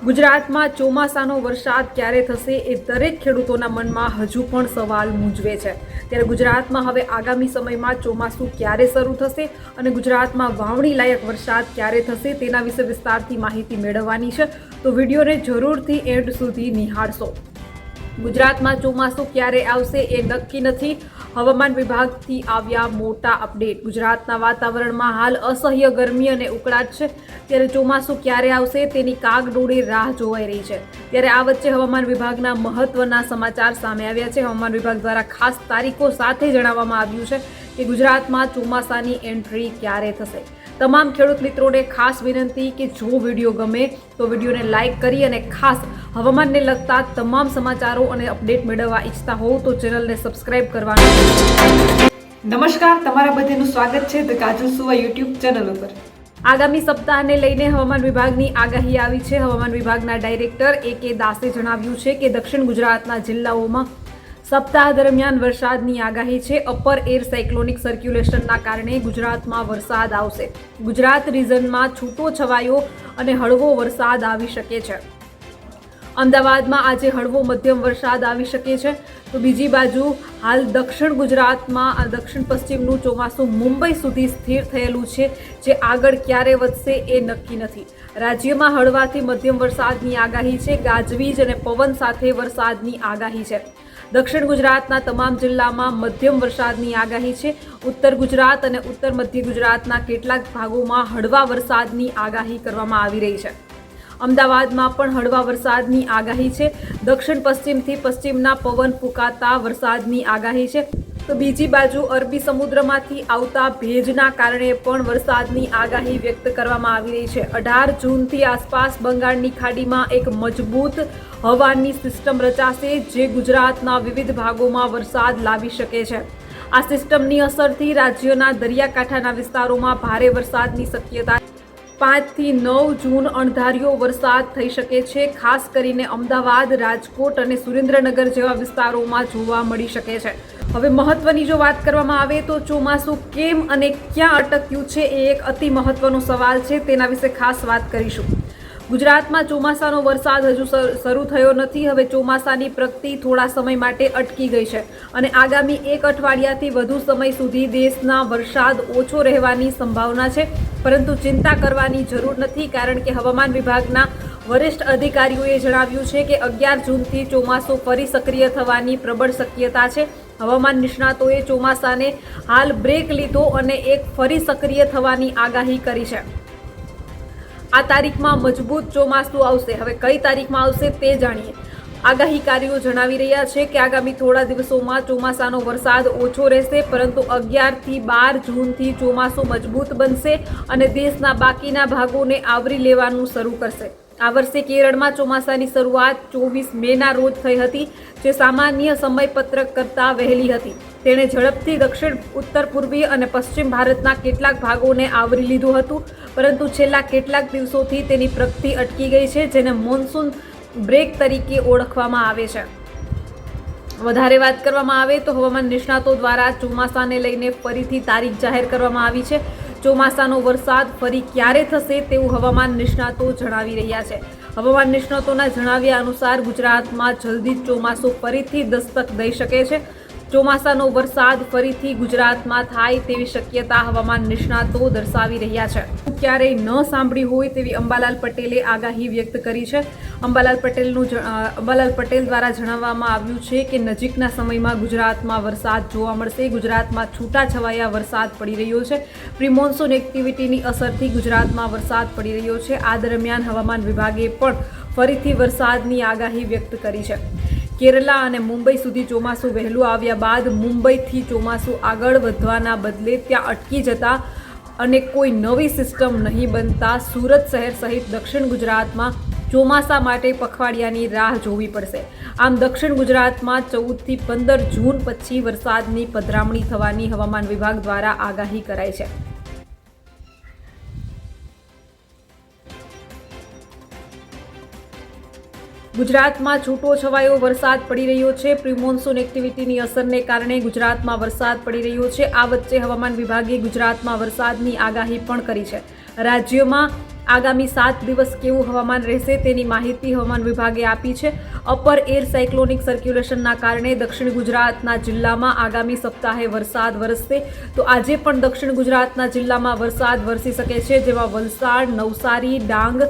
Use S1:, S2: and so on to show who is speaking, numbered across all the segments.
S1: ગુજરાતમાં ચોમાસાનો વરસાદ ક્યારે થશે એ દરેક ખેડૂતોના મનમાં હજુ પણ સવાલ મૂંઝવે છે. ત્યારે ગુજરાતમાં હવે આગામી સમયમાં ચોમાસું ક્યારે શરૂ થશે અને ગુજરાતમાં વાવણી લાયક વરસાદ ક્યારે થશે તેના વિશે વિસ્તારથી માહિતી મેળવવાની છે. તો વિડીયોને જરૂરથી એન્ડ સુધી નિહાળશો. ગુજરાતમાં ચોમાસું ક્યારે આવશે એ નક્કી નથી. હવામાન વિભાગથી આવ્યા મોટા અપડેટ. ગુજરાતના વાતાવરણમાં હાલ અસહ્ય ગરમી અને ઉકળાટ છે. ત્યારે ચોમાસું ક્યારે આવશે તેની કાગડોળી રાહ જોવાઈ રહી છે. ત્યારે આ વચ્ચે હવામાન વિભાગના મહત્વના સમાચાર સામે આવ્યા છે. હવામાન વિભાગ દ્વારા ખાસ તારીખો સાથે જણાવવામાં આવ્યું છે કે ગુજરાતમાં ચોમાસાની એન્ટ્રી ક્યારે થશે. તમામ ખેડૂત મિત્રોને ખાસ વિનંતી કે જો વીડિયો ગમે તો વિડીયોને લાઇક કરી અને ખાસ હવામાનને લગતા તમામ સમાચારો અને અપડેટ મેળવવા ઈચ્છતા હોવ તો ચેનલને સબસ્ક્રાઇબ કરવાનું નમસ્કાર તમારા બધાનું સ્વાગત છે ધ કાજલ સુવા યુટ્યુબ ચેનલ ઉપર. આગામી સપ્તાહને લઈને હવામાન વિભાગની આગાહી આવી છે. હવામાન વિભાગના ડાયરેક્ટર એ કે દાસે જણાવ્યું છે કે દક્ષિણ ગુજરાતના જિલ્લાઓમાં સપ્તાહ દરમિયાન વરસાદની આગાહી છે. અપર એર સાયક્લોનિક સર્ક્યુલેશનના કારણે ગુજરાતમાં વરસાદ આવશે. ગુજરાત રિઝનમાં છૂટો છવાયો અને હળવો વરસાદ આવી શકે છે. અમદાવાદમાં આજે હળવો મધ્યમ વરસાદ આવી શકે છે. તો બીજી બાજુ હાલ દક્ષિણ ગુજરાતમાં દક્ષિણ પશ્ચિમનું ચોમાસું મુંબઈ સુધી સ્થિર થયેલું છે. જે આગળ ક્યારે વધશે એ નક્કી નથી. રાજ્યમાં હળવાથી મધ્યમ વરસાદની આગાહી છે. ગાજવીજ અને પવન સાથે વરસાદની આગાહી છે. દક્ષિણ ગુજરાતના તમામ જિલ્લામાં મધ્યમ વરસાદની આગાહી છે. ઉત્તર ગુજરાત અને ઉત્તર મધ્ય ગુજરાતના કેટલાક ભાગોમાં હળવા વરસાદની આગાહી કરવામાં આવી રહી છે. અમદાવાદમાં પણ હળવા વરસાદની આગાહી છે. દક્ષિણ પશ્ચિમથી પશ્ચિમના પવન ફૂંકાતા વરસાદની આગાહી છે. તો બીજી બાજુ અરબી સમુદ્રમાંથી આવતા ભેજના કારણે પણ વરસાદની આગાહી વ્યક્ત કરવામાં આવી રહી છે. અઢાર જૂનથી આસપાસ બંગાળની ખાડીમાં એક મજબૂત હવાની સિસ્ટમ રચાશે જે ગુજરાતના વિવિધ ભાગોમાં વરસાદ લાવી શકે છે. આ સિસ્ટમની અસરથી રાજ્યના દરિયાકાંઠાના વિસ્તારોમાં ભારે વરસાદની શક્યતા પાંચથી નવ જૂન અણધાર્યો વરસાદ થઈ શકે છે, ખાસ કરીને અમદાવાદ, રાજકોટ અને સુરેન્દ્રનગર જેવા વિસ્તારોમાં જોવા મળી શકે છે. હવે મહત્વની જો વાત કરવામાં આવે તો ચોમાસું કેમ અને ક્યાં અટક્યું છે એ એક અતિ મહત્વનો સવાલ છે, તેના વિશે ખાસ વાત કરીશું. ગુજરાતમાં ચોમાસાનો વરસાદ હજુ શરૂ થયો નથી. હવે ચોમાસાની પ્રગતિ થોડા સમય માટે અટકી ગઈ છે અને આગામી એક અઠવાડિયાથી વધુ સમય સુધી દેશના વરસાદ ઓછો રહેવાની સંભાવના છે. પરંતુ ચિંતા કરવાની જરૂર નથી, કારણ કે હવામાન વિભાગના વરિષ્ઠ અધિકારીઓએ જણાવ્યું છે કે અગિયાર જૂનથી ચોમાસું ફરી સક્રિય થવાની પ્રબળ શક્યતા છે. હવામાન નિષ્ણાતોએ ચોમાસાને હાલ બ્રેક લીધો અને એક ફરી સક્રિય થવાની આગાહી કરી છે. આ તારીખમાં મજબૂત ચોમાસું આવશે. હવે કઈ તારીખમાં આવશે તે જાણીએ. આગાહીકારીઓ જણાવી રહ્યા છે કે આગામી થોડા દિવસોમાં ચોમાસાનો વરસાદ ઓછો રહેશે, પરંતુ અગિયારથી બાર જૂનથી ચોમાસું મજબૂત બનશે અને દેશના બાકીના ભાગોને આવરી લેવાનું શરૂ કરશે. આ વર્ષે કેરળમાં ચોમાસાની શરૂઆત ચોવીસ મેના રોજ થઈ હતી, જે સામાન્ય સમયપત્રક કરતાં વહેલી હતી. તેણે ઝડપથી દક્ષિણ, ઉત્તર પૂર્વીય અને પશ્ચિમ ભારતના કેટલાક ભાગોને આવરી લીધું હતું. પરંતુ છેલ્લા કેટલાક દિવસોથી તેની પ્રગતિ અટકી ગઈ છે, જેને મોન્સૂન બ્રેક તરીકે ઓળખવામાં આવે છે. વધારે વાત કરવામાં આવે તો હવામાન નિષ્ણાતો દ્વારા ચોમાસાને લઈને ફરીથી તારીખ જાહેર કરવામાં આવી છે. ચોમાસાનો વરસાદ ફરી ક્યારે થશે તેવું હવામાન નિષ્ણાતો જણાવી રહ્યા છે. હવામાન નિષ્ણાતોના જણાવ્યા અનુસાર ગુજરાતમાં જલ્દી ચોમાસું ફરીથી દસ્તક દઈ શકે છે. ચોમાસાનો વરસાદ ફરીથી ગુજરાતમાં થાય તેવી શક્યતા હવામાન નિષ્ણાતો દર્શાવી રહ્યા છે. ક્યારેય ન સાંભળી હોય તેવી અંબાલાલ પટેલે આગાહી વ્યક્ત કરી છે. અંબાલાલ પટેલનું અંબાલાલ પટેલ દ્વારા જણાવવામાં આવ્યું છે કે નજીકના સમયમાં ગુજરાતમાં વરસાદ જોવા મળશે. ગુજરાતમાં છૂટાછવાયા વરસાદ પડી રહ્યો છે. પ્રિમોન્સોન એક્ટિવિટીની અસરથી ગુજરાતમાં વરસાદ પડી રહ્યો છે. આ દરમિયાન હવામાન વિભાગે પણ ફરીથી વરસાદની આગાહી વ્યક્ત કરી છે. કેરલા અને મુંબઈ સુધી ચોમાસું વહેલું આવ્યા બાદ મુંબઈથી ચોમાસું આગળ વધવાના બદલે ત્યાં અટકી જતા અને કોઈ નવી સિસ્ટમ નહીં બનતા સુરત શહેર સહિત દક્ષિણ ગુજરાતમાં ચોમાસા માટે પખવાડિયાની રાહ જોવી પડશે. આમ દક્ષિણ ગુજરાતમાં ચૌદથી પંદર જૂન પછી વરસાદની પધરામણી થવાની હવામાન વિભાગ દ્વારા આગાહી કરાઈ છે. ગુજરાતમાં છૂટો છવાયો વરસાદ પડી રહ્યો છે. પ્રિમોન્સૂન એક્ટિવિટીની અસરને કારણે ગુજરાતમાં વરસાદ પડી રહ્યો છે. આ વચ્ચે હવામાન વિભાગે ગુજરાતમાં વરસાદની આગાહી પણ કરી છે. રાજ્યમાં આગામી સાત દિવસ કેવું હવામાન રહેશે તેની માહિતી હવામાન વિભાગે આપી છે. અપર એર સાયક્લોનિક સર્ક્યુલેશનના કારણે દક્ષિણ ગુજરાતના જિલ્લામાં આગામી સપ્તાહે વરસાદ વરસશે. તો આજે પણ દક્ષિણ ગુજરાતના જિલ્લામાં વરસાદ વરસી શકે છે, જેમાં વલસાડ, નવસારી, ડાંગ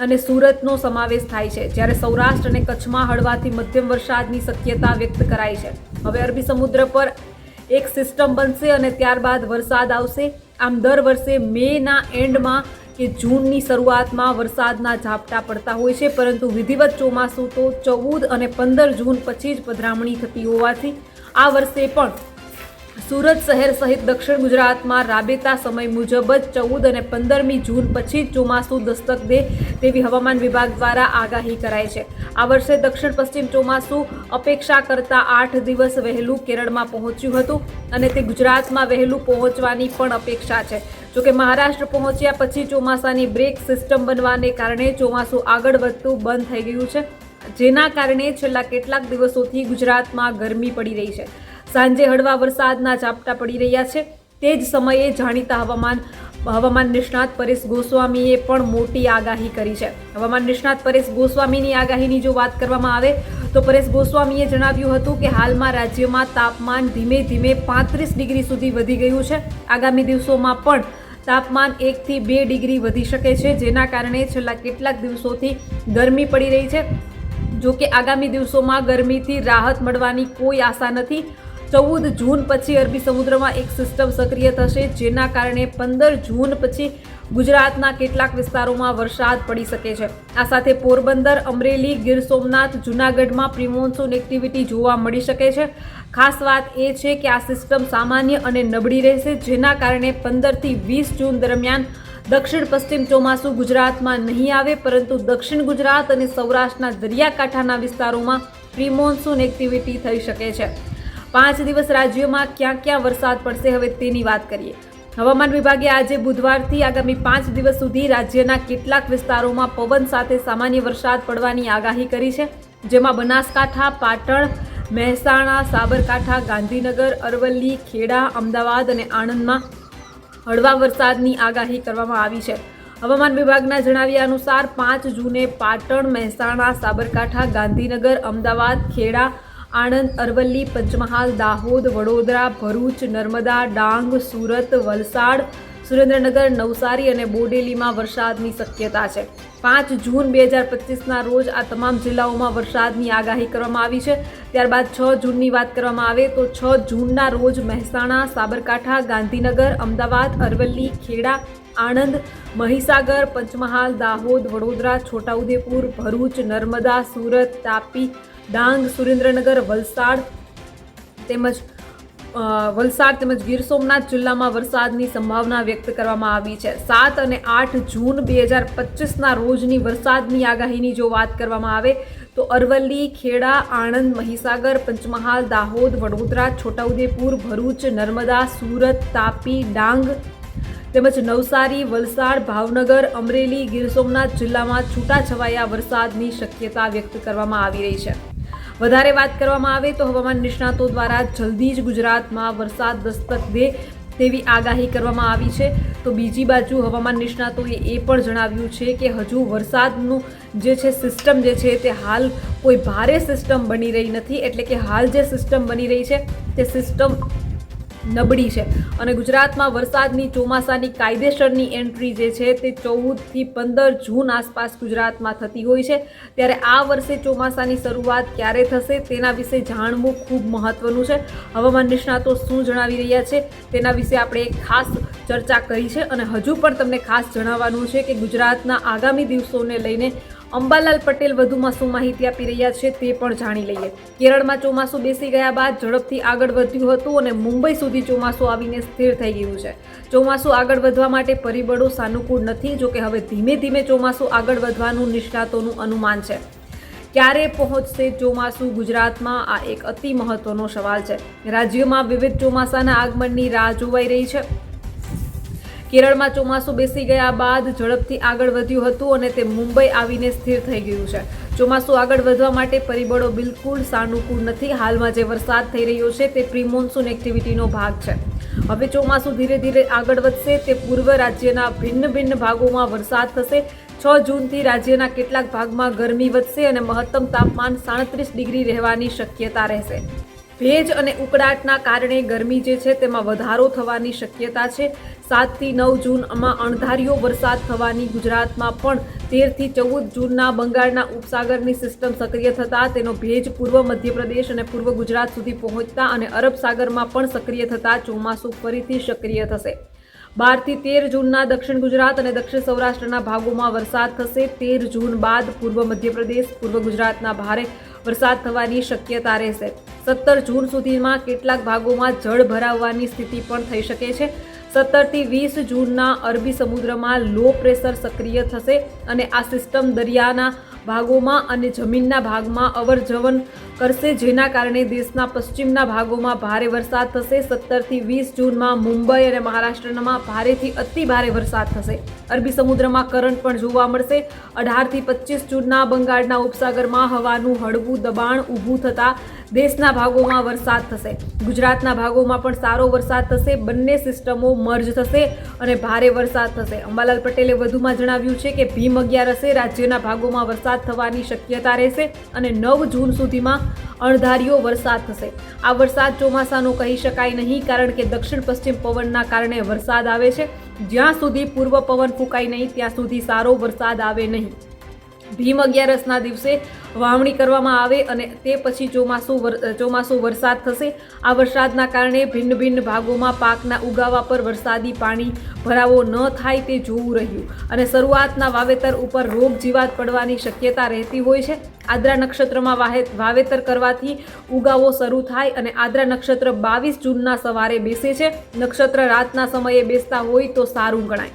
S1: અને સુરતનો સમાવેશ થાય છે, જ્યારે સૌરાષ્ટ્ર અને કચ્છમાં હળવાથી મધ્યમ વરસાદની શક્યતા વ્યક્ત કરાઈ છે. હવે અરબી સમુદ્ર પર એક સિસ્ટમ બનશે અને ત્યારબાદ વરસાદ આવશે. આમ દર વર્ષે મેના એન્ડમાં કે જૂનની શરૂઆતમાં વરસાદના ઝાપટા પડતા હોય છે, પરંતુ વિધિવત ચોમાસું તો ચૌદ અને પંદર જૂન પછી જ પધરામણી થતી હોવાથી આ વર્ષે પણ સુરત શહેર સહિત દક્ષિણ ગુજરાતમાં રાબેતા સમય મુજબ જ ચૌદ અને પંદરમી જૂન પછી ચોમાસું દસ્તક દે તેવી હવામાન વિભાગ દ્વારા આગાહી કરાઈ છે. આ વર્ષે દક્ષિણ પશ્ચિમ ચોમાસું અપેક્ષા કરતાં આઠ દિવસ વહેલું કેરળમાં પહોંચ્યું હતું અને તે ગુજરાતમાં વહેલું પહોંચવાની પણ અપેક્ષા છે. જોકે મહારાષ્ટ્ર પહોંચ્યા પછી ચોમાસાની બ્રેક સિસ્ટમ બનવાને કારણે ચોમાસું આગળ વધતું બંધ થઈ ગયું છે. જેના કારણે છેલ્લા કેટલાક દિવસોથી ગુજરાતમાં ગરમી પડી રહી છે. સાંજે હળવા વરસાદના ઝાપટા પડી રહ્યા છે. તે જ સમયે જાણીતા હવામાન હવામાન નિષ્ણાત પરેશ ગોસ્વામીએ પણ મોટી આગાહી કરી છે. હવામાન નિષ્ણાત પરેશ ગોસ્વામીની આગાહીની જો વાત કરવામાં આવે, તો પરેશ ગોસ્વામીએ જણાવ્યું હતું કે હાલમાં રાજ્યમાં તાપમાન ધીમે ધીમે પાંત્રીસ ડિગ્રી સુધી વધી ગયું છે. આગામી દિવસોમાં પણ તાપમાન એકથી બે ડિગ્રી વધી શકે છે, જેના કારણે છેલ્લા કેટલાક દિવસોથી ગરમી પડી રહી છે. જો કે આગામી દિવસોમાં ગરમીથી રાહત મળવાની કોઈ આશા નથી. ચૌદ જૂન પછી અરબી સમુદ્રમાં એક સિસ્ટમ સક્રિય થશે, જેના કારણે પંદર જૂન પછી ગુજરાતના કેટલાક વિસ્તારોમાં વરસાદ પડી શકે છે. આ સાથે પોરબંદર, અમરેલી, ગીર સોમનાથ, જૂનાગઢમાં પ્રિમોન્સૂન એક્ટિવિટી જોવા મળી શકે છે. ખાસ વાત એ છે કે આ સિસ્ટમ સામાન્ય અને નબળી રહેશે, જેના કારણે પંદરથી વીસ જૂન દરમિયાન દક્ષિણ પશ્ચિમ ચોમાસું ગુજરાતમાં નહીં આવે, પરંતુ દક્ષિણ ગુજરાત અને સૌરાષ્ટ્રના દરિયાકાંઠાના વિસ્તારોમાં પ્રિમોન્સૂન એક્ટિવિટી થઈ શકે છે. પાંચ દિવસ રાજ્યોમાં ક્યાં ક્યાં વરસાદ પડશે હવે તેની વાત કરીએ. હવામાન વિભાગે આજે બુધવારથી આગામી પાંચ દિવસ સુધી રાજ્યના કેટલાક વિસ્તારોમાં પવન સાથે સામાન્ય વરસાદ પડવાની આગાહી કરી છે, જેમાં બનાસકાંઠા, પાટણ, મહેસાણા, સાબરકાંઠા, ગાંધીનગર, અરવલ્લી, ખેડા, અમદાવાદ અને આણંદમાં હળવા વરસાદની આગાહી કરવામાં આવી છે. હવામાન વિભાગના જણાવ્યા અનુસાર પાંચ જૂને પાટણ, મહેસાણા, સાબરકાંઠા, ગાંધીનગર, અમદાવાદ, ખેડા આણંદ, અરવલ્લી, પંચમહાલ, દાહોદ, વડોદરા, ભરૂચ, નર્મદા, ડાંગ, સુરત, વલસાડ, સુરેન્દ્રનગર, નવસારી અને બોડેલીમાં વરસાદની શક્યતા છે. પાંચ જૂન બે હજાર પચીસના રોજ આ તમામ જિલ્લાઓમાં વરસાદની આગાહી કરવામાં આવી છે. ત્યારબાદ છ જૂનની વાત કરવામાં આવે તો છ જૂનના રોજ મહેસાણા, સાબરકાંઠા, ગાંધીનગર, અમદાવાદ, અરવલ્લી, ખેડા, આણંદ, મહીસાગર, પંચમહાલ, દાહોદ, વડોદરા, છોટાઉદેપુર, ભરૂચ, નર્મદા, સુરત, તાપી ડાંગ, સુરેન્દ્રનગર, વલસાડ તેમજ વલસાડ તેમજ ગીર સોમનાથ જિલ્લામાં વરસાદની સંભાવના વ્યક્ત કરવામાં આવી છે. સાત અને આઠ જૂન બે હજાર પચીસના રોજની વરસાદની આગાહીની જો વાત કરવામાં આવે, તો અરવલ્લી, ખેડા, આણંદ, મહીસાગર, પંચમહાલ, દાહોદ, વડોદરા, છોટાઉદેપુર, ભરૂચ, નર્મદા, સુરત, તાપી, ડાંગ તેમજ નવસારી, વલસાડ, ભાવનગર, અમરેલી, ગીર સોમનાથ જિલ્લામાં છૂટાછવાયા વરસાદની શક્યતા વ્યક્ત કરવામાં આવી રહી છે. વધારે વાત કરવામાં આવે તો હવામાન નિષ્ણાતો દ્વારા જલ્દી જ ગુજરાતમાં વરસાદ દસ્તક દે તેવી આગાહી કરવામાં આવી છે. તો બીજી બાજુ હવામાન નિષ્ણાતોએ એ પણ જણાવ્યું છે કે હજુ વરસાદનું જે છે સિસ્ટમ જે છે તે હાલ કોઈ ભારે સિસ્ટમ બની રહી નથી. એટલે કે હાલ જે સિસ્ટમ બની રહી છે તે સિસ્ટમ નબળી છે. અને ગુજરાતમાં વરસાદની ચોમાસાની કાયદેસરની એન્ટ્રી જે છે તે ચૌદથી પંદર જૂન આસપાસ ગુજરાતમાં થતી હોય છે. ત્યારે આ વર્ષે ચોમાસાની શરૂઆત ક્યારે થશે તેના વિશે જાણવું ખૂબ મહત્વનું છે. હવામાન નિષ્ણાતો શું જણાવી રહ્યા છે તેના વિશે આપણે ખાસ ચર્ચા કરી છે. અને હજુ પણ તમને ખાસ જણાવવાનું છે કે ગુજરાતના આગામી દિવસોને લઈને અંબાલાલ પટેલ વધુમાં શું માહિતી આપી રહ્યા છે તે પણ જાણી લઈએ. કેરળમાં ચોમાસું બેસી ગયા બાદ ઝડપથી આગળ વધ્યું હતું અને મુંબઈ સુધી ચોમાસું આવીને સ્થિર થઈ ગયું છે. ચોમાસું આગળ વધવા માટે પરિબળો સાનુકૂળ નથી, જોકે હવે ધીમે ધીમે ચોમાસું આગળ વધવાનું નિષ્ણાતોનું અનુમાન છે. ક્યારે પહોંચશે ચોમાસું ગુજરાતમાં? આ એક અતિ મહત્વનો સવાલ છે. રાજ્યમાં વિવિધ ચોમાસાના આગમનની રાહ જોવાઈ રહી છે. કેરળમાં ચોમાસું બેસી ગયા બાદ ઝડપથી આગળ વધ્યું હતું અને તે મુંબઈ આવીને સ્થિર થઈ ગયું છે. ચોમાસું આગળ વધવા માટે પરિબળો બિલકુલ સાનુકૂળ નથી. હાલમાં જે વરસાદ થઈ રહ્યો છે તે પ્રી મોન્સૂન એક્ટિવિટીનો ભાગ છે. હવે ચોમાસું ધીરે ધીરે આગળ વધશે. તે પૂર્વ રાજ્યના ભિન્ન ભિન્ન ભાગોમાં વરસાદ થશે. છ જૂનથી રાજ્યના કેટલાક ભાગમાં ગરમી વધશે અને મહત્તમ તાપમાન સાડત્રીસ ડિગ્રી રહેવાની શક્યતા રહેશે. ભેજ અને ઉકળાટના કારણે ગરમી જે છે તેમાં વધારો થવાની શક્યતા છે. સાતથી નવ જૂનમાં અણધાર્યો વરસાદ થવાની ગુજરાતમાં પણ તેરથી ચૌદ જૂનના બંગાળના ઉપસાગરની સિસ્ટમ સક્રિય થતાં તેનો ભેજ પૂર્વ મધ્યપ્રદેશ અને પૂર્વ ગુજરાત સુધી પહોંચતા અને અરબ સાગરમાં પણ સક્રિય થતાં ચોમાસું ફરીથી સક્રિય થશે. બારથી તેર જૂનના દક્ષિણ ગુજરાત અને દક્ષિણ સૌરાષ્ટ્રના ભાગોમાં વરસાદ થશે. તેર જૂન બાદ પૂર્વ મધ્યપ્રદેશ, પૂર્વ ગુજરાતના ભારે વરસાદ થવાની શક્યતા રહેશે. સત્તર જૂન સુધીમાં કેટલાક ભાગોમાં જળ ભરાવવાની સ્થિતિ પણ થઈ શકે છે. સત્તરથી વીસ જૂનના અરબી સમુદ્રમાં લો પ્રેશર સક્રિય થશે અને આ સિસ્ટમ દરિયાના ભાગોમાં અને જમીનના ભાગમાં અવર જવર કરશે જેના કારણે દેશના પશ્ચિમના ભાગોમાં ભારે વરસાદ થશે. સત્તરથી વીસ જૂનમાં મુંબઈ અને મહારાષ્ટ્રમાં ભારેથી અતિ ભારે વરસાદ થશે. અરબી સમુદ્રમાં કરંટ પણ જોવા મળશે. અઢારથી પચીસ જૂનના બંગાળના ઉપસાગરમાં હવાનું હળવું દબાણ ઊભું થતાં દેશના ભાગોમાં વરસાદ થશે. ગુજરાતના ભાગોમાં પણ સારો વરસાદ થશે. બંને સિસ્ટમો મર્જ થશે અને ભારે વરસાદ થશે. અંબાલાલ પટેલે વધુમાં જણાવ્યું છે કે ભીમ અગિયારસે રાજ્યના ભાગોમાં વરસાદ થવાની શક્યતા રહેશે અને નવ જૂન સુધીમાં અણધાર્યો વરસાદ થશે. આ વરસાદ ચોમાસાનો કહી શકાય નહીં, કારણ કે દક્ષિણ પશ્ચિમ પવનના કારણે વરસાદ આવે છે. જ્યાં સુધી પૂર્વ પવન ફૂંકાય નહીં, ત્યાં સુધી સારો વરસાદ આવે નહીં. ભીમ અગિયારસના દિવસે વાવણી કરવામાં આવે અને તે પછી ચોમાસું ચોમાસું વરસાદ થશે. આ વરસાદના કારણે ભિન્ન ભિન્ન ભાગોમાં પાકના ઉગાવા પર વરસાદી પાણી ભરાવો ન થાય તે જોવું રહ્યું. અને શરૂઆતના વાવેતર ઉપર રોગ જીવાત પડવાની શક્યતા રહેતી હોય છે. આદ્રા નક્ષત્રમાં વાવેતર કરવાથી ઉગાવો શરૂ થાય અને આદ્રા નક્ષત્ર બાવીસ જૂનના સવારે બેસે છે. નક્ષત્ર રાતના સમયે બેસતા હોય તો સારું ગણાય.